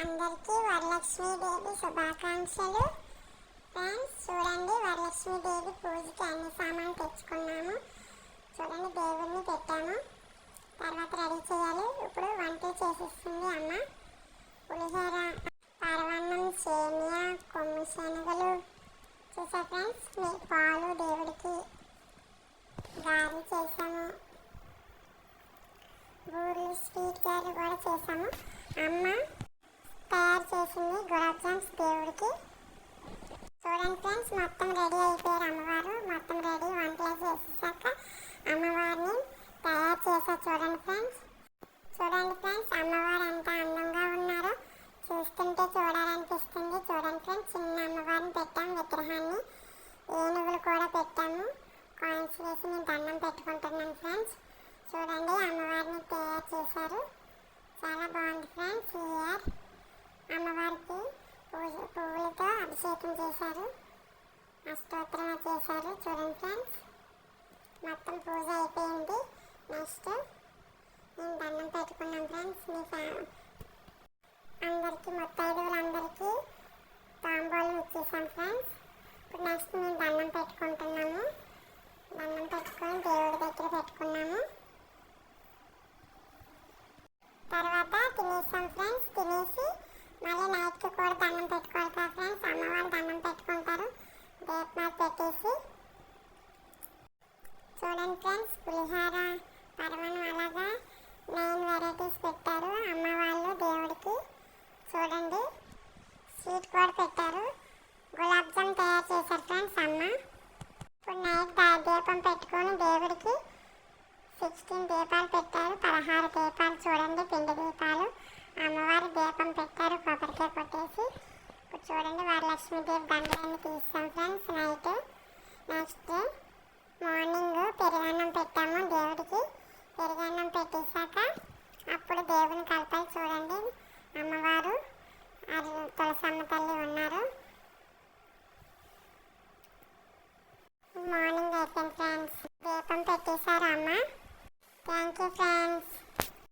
అందరికీ వరలక్ష్మి దేవి శుభాకాంక్షలు. ఫ్రెండ్స్ చూడండి వరలక్ష్మి దేవి పూజకి అన్ని సామాన్లు తెచ్చుకున్నాము. చూడండి దేవుడిని పెట్టాము. తర్వాత రెడీ చేయాలి. ఇప్పుడు వంట చేసేస్తుంది అమ్మ. పులిహోర పరవన్నం సేమియా కొమ్ము శనగలు. చూసా ఫ్రెండ్స్ మీ పాలు దేవుడికి గారి చేసాము బూరెలు స్వీట్ గారెలు కూడా చేసాము అమ్మ తయారు చేసింది గులాబ్ జామ్స్ దేవుడికి. చూడండి ఫ్రెండ్స్ మొత్తం రెడీ అయిపోయారు అమ్మవారు. మొత్తం రెడీ వంటలు చేసేసాక అమ్మవారిని తయారు చేశారు చూడండి ఫ్రెండ్స్. చూడండి ఫ్రెండ్స్ అమ్మవారు ఎంత అందంగా ఉన్నారో. చూస్తుంటే చూడాలనిపిస్తుంది. చూడండి ఫ్రెండ్స్ చిన్న అమ్మవారిని పెట్టాము విగ్రహాన్ని. ఏనుగులు కూడా పెట్టాము. కాయిన్స్ వేసి నేను దండం పెట్టుకుంటున్నాను ఫ్రెండ్స్. చూడండి అమ్మవారిని తయారు చేశారు. చాలా బాగుంది ఫ్రెండ్స్ ఈ ఇయర్ అభిషేకం చేశారు. అష్టోత్తరం చేశారు. చూడండి ఫ్రెండ్స్. మొత్తం పూజ అయిపోయింది. నెక్స్ట్ నేను దండం పెట్టుకున్నాం ఫ్రెండ్స్. మీ ఫ్యా అందరికీ ముత్తైదువులందరికీ తాంబూలం ఇచ్చేసాం ఫ్రెండ్స్. ఇప్పుడు నెక్స్ట్ మేము దండం పెట్టుకుంటున్నాము దండం పెట్టుకొని చూడండి ఫ్రెండ్స్ పులిహార పరమణం అలాగా. నైన్ వెరైటీస్ పెట్టారు అమ్మవాళ్ళు దేవుడికి. చూడండి. స్వీట్ కూడా పెట్టారు. గులాబ్ జామ్ తయారు చేశారు ఫ్రెండ్స్ అమ్మ. ఇప్పుడు నైట్ దీపం పెట్టుకొని దేవుడికి సిక్స్టీన్ దీపాలు పెట్టారు. పదహారు దీపాలు చూడండి పిండి దీపాలు. అమ్మవారి దీపం పెట్టారు కొబ్బరికాయ కొట్టేసి. ఇప్పుడు చూడండి వరలక్ష్మీదేవి దండలన్నీ తీస్తాం ఫ్రెండ్స్ చూడండి. అమ్మవారు అది తులసమ్మ తల్లి ఉన్నారు.